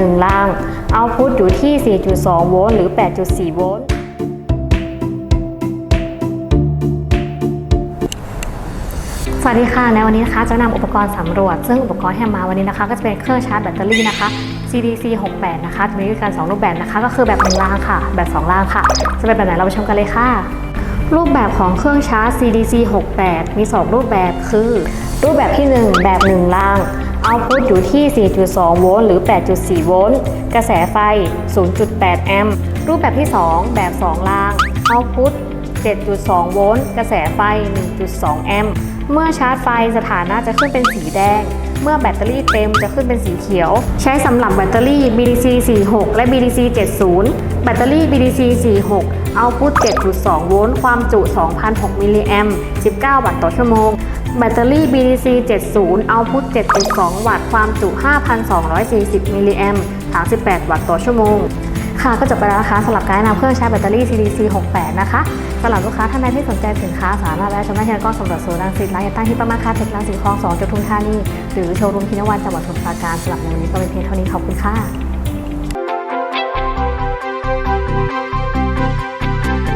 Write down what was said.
1 ล่าง เอาพุทอยู่ที่ 4.2 โวลต์หรือ 8.4 โวลต์ สวัสดีค่ะ ในวันนี้นะคะจะนำอุปกรณ์สำรวจ ซึ่งอุปกรณ์ที่มาวันนี้นะคะ ก็จะเป็นเครื่องชาร์จแบตเตอรี่นะคะ CDC 68 นะคะจะมีด้วยกัน 2 รูปแบบนะคะ ก็คือแบบ 1 ล่างค่ะ แบบ 2 ล่างค่ะ จะเป็นแบบไหนเราไปชมกันเลยค่ะ รูปแบบของเครื่องชาร์จ CDC 68 มี 2 รูปแบบคือ รูปแบบที่ 1 แบบ 1 ล่าง เอาพุทอยู่ที่ 4.2 โวลต์หรือ 8.4 โวลต์ กระแสไฟ 0.8 แอมป์ รูปแบบที่ 2 แบบ 2 ล่าง เอาพุท7.2 โวลต์ กระแสไฟ 1.2 แอมป์ เมื่อชาร์จไฟสถานะจะขึ้นเป็นสีแดง เมื่อแบตเตอรี่เต็มจะขึ้นเป็นสีเขียว ใช้สำหรับแบตเตอรี่ BDC 46 และ BDC 70 แบตเตอรี่ BDC 46 เอาพุท7.2 โวลต์ ความจุ 2,006 มิลลิแอมป์ 19 วัตต์ต่อชั่วโมง แบตเตอรี่ BDC 70 เอาพุท7.2 วัตต์ ความจุ 5,240 มิลลิแอมป์ 38 วัตต์ต่อชั่วโมง ค่ะก็จบไปแล้วนะคะสำหรับการแนะนำเครื่องใช้แบตเตอรี่ CDC 68นะคะสำหรับลูกค้าท่านใดที่สนใจสินค้าสามารถแวะชมได้ที่ร้านกล้องสำรวจศูนรังสิตร้านยาตั้งที่ประมาณค่าเทครังสิตคลอง2จุดทุนธานีหรือโชว์รูมพินวันจังหวัดสมุทรปราการสำหรับในวันนี้ก็เป็นเพียงเท่านี้ขอบคุณค่ะ